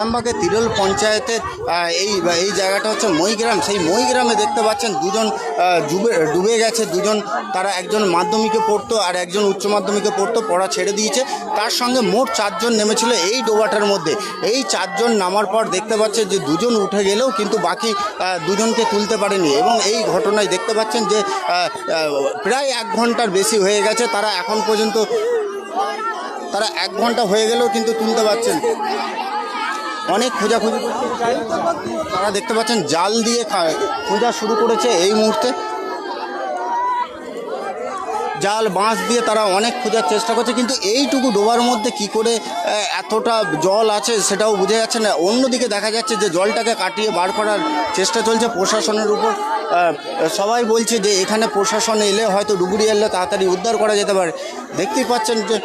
আরামবাগের তিরল পঞ্চায়েতের আহ, এই এই জায়গাটা হচ্ছে মইগ্রাম সেই মইগ্রামে দেখতে পাচ্ছেন দুজন ডুবে ডুবে গেছে। দুজন তারা একজন মাধ্যমিকে পড়তো আর একজন উচ্চ মাধ্যমিকে পড়তো পড়া ছেড়ে দিয়েছে। তার সঙ্গে মোট চারজন নেমেছিল এই ডোবাটার মধ্যে। এই চারজন নামার পর দেখতে পাচ্ছে যে দুজন উঠে গেলেও কিন্তু বাকি দুজনকে তুলতে পারেনি। এবং এই ঘটনায় দেখতে পাচ্ছেন যে প্রায় এক ঘণ্টার বেশি হয়ে গেছে। তারা এখন পর্যন্ত তারা এক ঘণ্টা হয়ে গেলেও কিন্তু তুলতে পারছেন। অনেক খোঁজাখুঁজি তারা দেখতে পাচ্ছেন জাল দিয়ে খোঁজা শুরু করেছে এই মুহূর্তে। জাল, বাঁশ দিয়ে তারা অনেক খোঁজার চেষ্টা করছে, কিন্তু এইটুকু ডোবার মধ্যে কি করে এতটা জল আছে সেটাও বোঝা যাচ্ছে না। অন্যদিকে দেখা যাচ্ছে যে জলটাকে কাটিয়ে বার করার চেষ্টা চলছে প্রশাসনের উপর। সবাই বলছে যে এখানে প্রশাসন এলে হয়তো ডুবুরি এলে তাড়াতাড়ি উদ্ধার করা যেতে পারে। দেখতেই পাচ্ছেন যে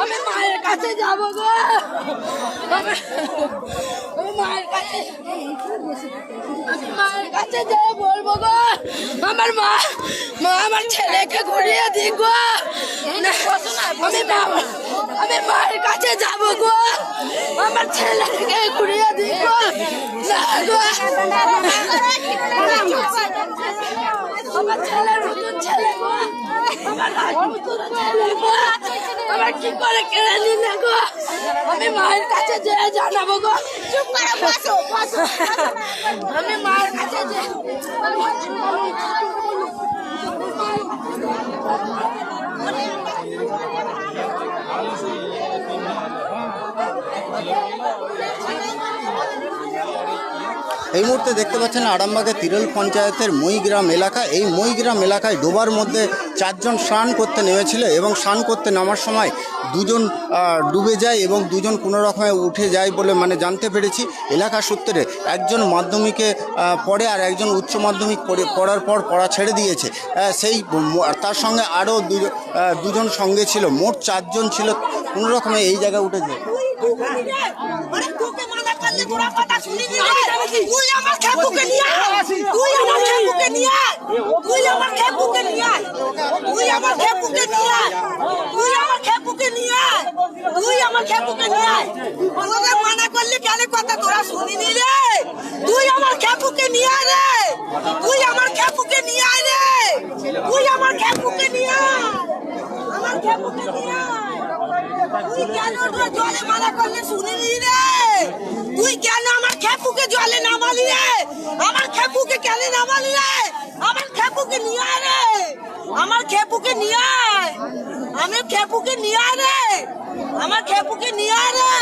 আমি মায়ের কাছে যাব গো আমি- আমি মায়ের কাছে আমি কাছে যেয়ে বলব গো আমার মা মা আমার ছেলেকে ঘুরিয়ে গো আমি আমি মায়ের কাছে যাব গো আমার ছেলেকে ঘুরিয়ে গো আমার ছেলে আমি মায়ের কাছে যে জানাব গো আমি মায়ের কাছে যে এই মুহূর্তে দেখতে পাচ্ছেন আরামবাগের তিরল পঞ্চায়েতের মইগ্রাম এলাকা। এই মইগ্রাম এলাকায় ডোবার মধ্যে চারজন স্নান করতে নেমেছিল এবং স্নান করতে নামার সময় দুজন ডুবে যায় এবং দুজন কোনো রকমে উঠে যায় বলে মানে জানতে পেরেছি। এলাকা সূত্রে একজন মাধ্যমিকে পড়ে আর একজন উচ্চ মাধ্যমিক পড়ে, পড়ার পর পড়া ছেড়ে দিয়েছে। সেই তার সঙ্গে আরও দুজন সঙ্গে ছিল। মোট চারজন ছিল। কোনো রকমে এই জায়গায় উঠে তুই আমার খেপুকে নিয়ে আমার আমার খেপুকে নিয়ে তুই আমার খেপুকে নিয়ে রে? আমার খেপুকে নিয়ে রে। তুই আমার খেপুকে নিয়ে আয় রে তুই আমার খেপুকে নিয়ে আয় আমার খেপুকে নিয়ে আয় তুই কেন জলে মানা করলে শুনিনি রে? তুই কেন আমার খেপুকে জলে নামালি রে? আমার খেপুকে কেন নামালি রে? আমার খেপুকে নিয়ে আয় রে। আমার খেপুকে নিয়ে আয়। আমি খেপুকে নিয়ে আয় রে। আমার খেপুকে নিয়ে আয় রে।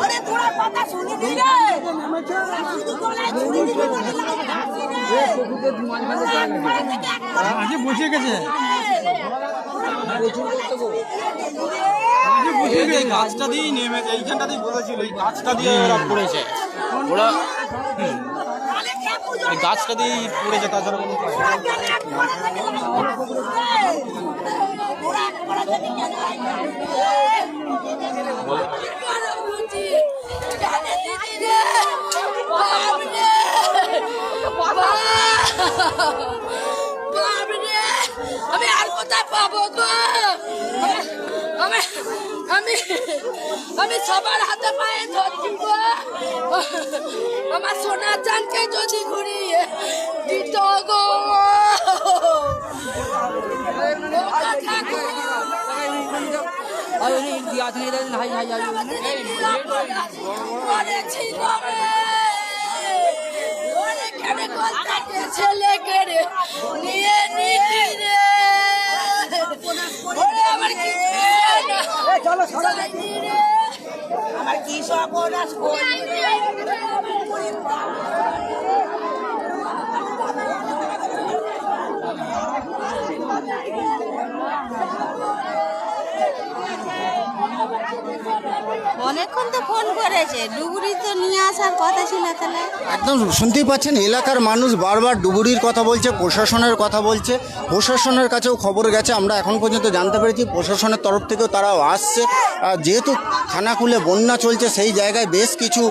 ওরে তোরা কথা শুনিনি রে। শুধু গলায় ছুরি দিবি বলে লাগে ডাকছি রে। আজকে বসে গেছে। এই গাছটা দিয়েই নেমেছে এইখানটা দিয়ে বসেছিল এই গাছটা দিয়ে ওরা পড়েছে। ওরা এই গাছটা দিয়েই পড়েছে তাছাড়া কোনো নেই। আমি আর কোথায় পাবো গো আমি আমি আমি সবার হাতে পায়ে ধরছি আমার সোনা চানকে যদি ঘুরিয়ে দিত গো ছেলে কেড়ে নিয়ে নিতি রে ওরে আমার কি চলো চলো রে আমার কি সর্বনাশ করলি রে অনেকক্ষণ তো ফোন করেছে। ডুবুরি তো নিয়ে আসার কথা ছিল তাহলে। একদম শুনতেই পাচ্ছেন, এলাকার মানুষ বারবার ডুবুরির কথা বলছে, প্রশাসনের কথা বলছে। প্রশাসনের কাছেও খবর গেছে, আমরা এখন পর্যন্ত জানতে পেরেছি, প্রশাসনের তরফ থেকেও তারাও আসছে। যেহেতু খানাকুলে বন্যা চলছে, সেই জায়গায় বেশ কিছু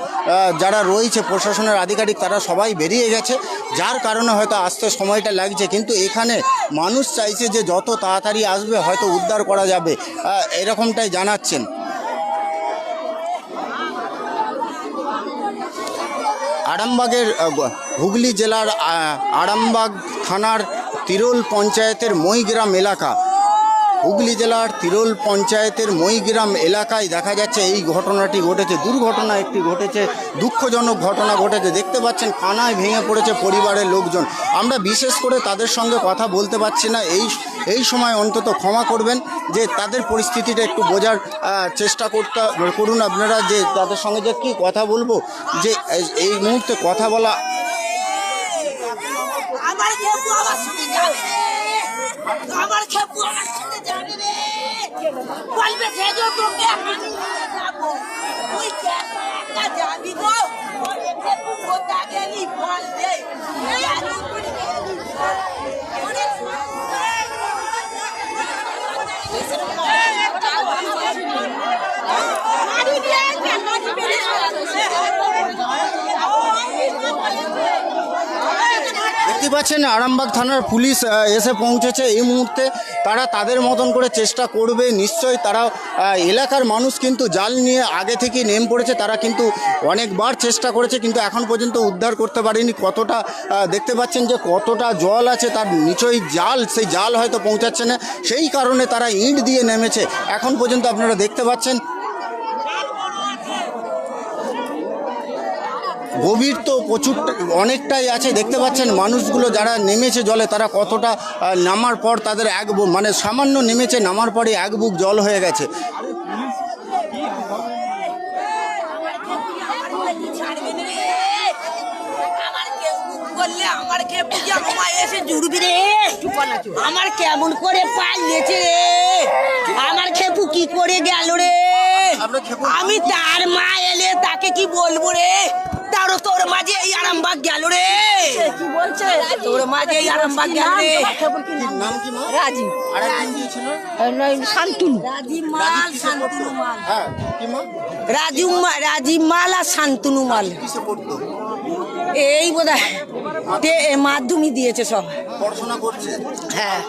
যারা রয়েছে, প্রশাসনের আধিকারিক, তারা সবাই বেরিয়ে গেছে। যার কারণে হয়তো আসতে সময়টা লাগছে, কিন্তু এখানে মানুষ চাইছে যে যত তাড়াতাড়ি আসবে, হয়তো উদ্ধার করা যাবে। এরকমটাই জানাচ্ছেন। আরামবাগের হুগলি জেলার আরামবাগ থানার তিরোল পঞ্চায়েতের মইগ্রাম এলাকা। হুগলি জেলার তিরোল পঞ্চায়েতের মইগ্রাম এলাকায় দেখা যাচ্ছে এই ঘটনাটি ঘটেছে, দুর্ঘটনা একটি ঘটেছে, দুঃখজনক ঘটনা ঘটেছে। দেখতে পাচ্ছেন, কানায় ভেঙে পড়েছে পরিবারের লোকজন। আমরা বিশেষ করে তাদের সঙ্গে কথা বলতে পারছি না। এই এই সময় অন্তত ক্ষমা করবেন, যে তাদের পরিস্থিতিটা একটু বোঝার চেষ্টা করতে, করুন আপনারা, যে তাদের সঙ্গে যে কী কথা বলব, যে এই- মুহূর্তে কথা বলা আমার খেপু আমার সাথে যাবে রে। বলবে সে যে তোকে আমি নিয়ে যাব তুই কেন একা যাবি গো ওরে খেপু কোথা গেলি বল দে কেন তুই গেলি বল? ওরে মারি দিয়ে কেন পাচ্ছেন আরামবাগ থানার পুলিশ এসে পৌঁছেছে। এই মুহূর্তে তারা তাদের মতন করে চেষ্টা করবে। নিশ্চয়ই তারা এলাকার মানুষ কিন্তু জাল নিয়ে আগে থেকেই নেম পড়েছে। তারা কিন্তু অনেকবার চেষ্টা করেছে, কিন্তু এখন পর্যন্ত উদ্ধার করতে পারেনি। কতটা দেখতে পাচ্ছেন যে কতটা জল আছে, তার নিচয়ই জাল, সেই জাল হয়তো পৌঁছাচ্ছে না। সেই কারণে তারা ইট দিয়ে নেমেছে। এখন পর্যন্ত আপনারা দেখতে পাচ্ছেন গভীর তো প্রচুর অনেকটাই আছে। দেখতে পাচ্ছেন মানুষগুলো যারা নেমেছে জলে তারা কতটা নামার পর তাদের এক মানে সামান্য নেমেছে নামার পরে এক বুক জল হয়ে গেছে। আমার কেমন করে পালিয়েছে রে? আমার খেপু কি করে গেল রে? আমি তার মা এলে তাকে কি বলব রে? তারও তোর মাঝে এই আরামবাগ গেল রে। কি বলছে? তোর মাঝে এই আরামবাগ গেল রে। নাম? কি মা? রাজি আরেকজন কি ছিল শান্তুনু। রাজি মাল শান্তনু মাল। হ্যাঁ কি মা? রাজু মা রাজি মাল আর শান্তনু মাল। এই বোধ হয় মাধ্যমিক দিয়েছে সব। পড়াশোনা করছে? হ্যাঁ।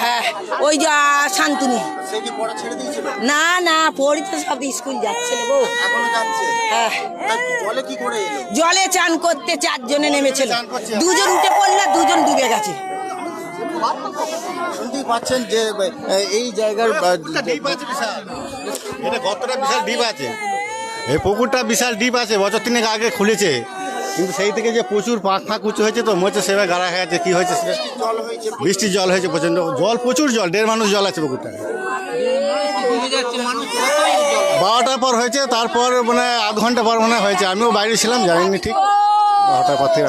হ্যাঁ ওই যা শান্তনু। সে কি পড়া ছেড়ে দিয়েছিল? না না পড়ি তো সব স্কুল যাচ্ছে গো হ্যাঁ। জলে কি করে এলো? জলে চান করতে চারজনে নেমেছিল। দুজন উঠে পড়লে দুজন ডুবে গেছে। শুনতেই পাচ্ছেন যে এই জায়গার এটা গর্তটা বিশাল ডিপ আছে? এই পুকুরটা বিশাল ডিপ আছে বছর তিনেক আগে খুলেছে। কিন্তু সেই থেকে যে প্রচুর পাঁক ফাঁক উঁচু হয়েছে তো মনে হচ্ছে সেভাবে গাড়া হয়ে গেছে কী হয়েছে সেটা? বৃষ্টির জল হয়েছে, প্রচণ্ড জল, প্রচুর জল, দেড় মানুষ জল আছে পুকুরটা বারোটার পর হয়েছে, তারপর মানে আধ ঘণ্টা পর মনে হয় হয়েছে। আমিও বাইরে ছিলাম, জানিনি ঠিক। বারোটার পর থেকে।